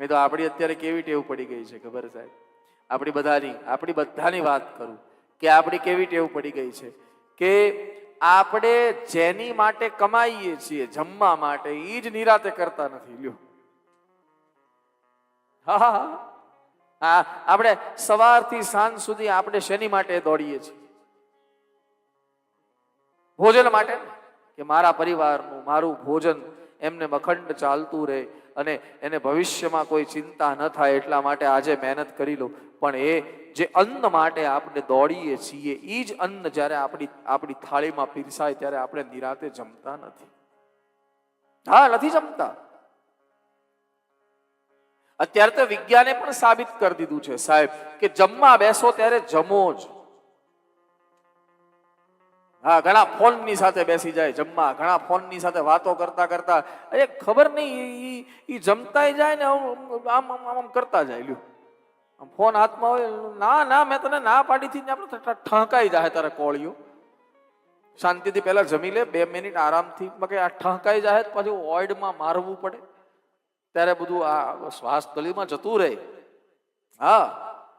મેં તો આપણી અત્યારે કેવી ટેવ પડી ગઈ છે, ખબર સાહેબ? આપણી બધાની આપણી બધાની વાત કરું કે આપણી કેવી ટેવ પડી ગઈ છે કે આપણે જેની માટે કમાઈએ છીએ, જમવા માટે એ જ નિરાતે કરતા નથી, લ્યો. હા હા. હા. આપણે સવારથી સાંજ સુધી આપણે શેની માટે દોડીએ છીએ? ભોજન માટે? કે મારા પરિવારનું, મારું ભોજન એમને અખંડ ચાલતું રહે અને એને ભવિષ્યમાં કોઈ ચિંતા ન થાય એટલા માટે આજે મહેનત કરી લો. પણ એ જે અન્ન માટે આપણે દોડીએ છીએ એ જ અન્ન જ્યારે આપણી આપણી થાળીમાં પીરસાય ત્યારે આપણે નિરાતે જમતા નથી. હા, નથી જમતા. અત્યારે તો વિજ્ઞાને પણ સાબિત કરી દીધું છે સાહેબ કે જમવા બેસો ત્યારે જમો જ. હા, ઘણા ફોનની સાથે બેસી જાય, જમવા. ઘણા ફોનની સાથે વાતો કરતા કરતા. અરે, ખબર નહીં એ જમતાય જાય ને આમ આમ આમ કરતા જાય, લ્યો. આમ ફોન હાથમાં હોય, ના ના, મેં તને ના પાડીથી ને આપણે ઠહકાઈ જાય તારે કોળિયું શાંતિથી પહેલા જમી લે, બે મિનિટ આરામથી કે આ ઠહકાઈ જાય પછી ઓઇડમાં મારવું પડે. ત્યારે બધું આ શ્વાસ તલીમાં જતું રહે. હા.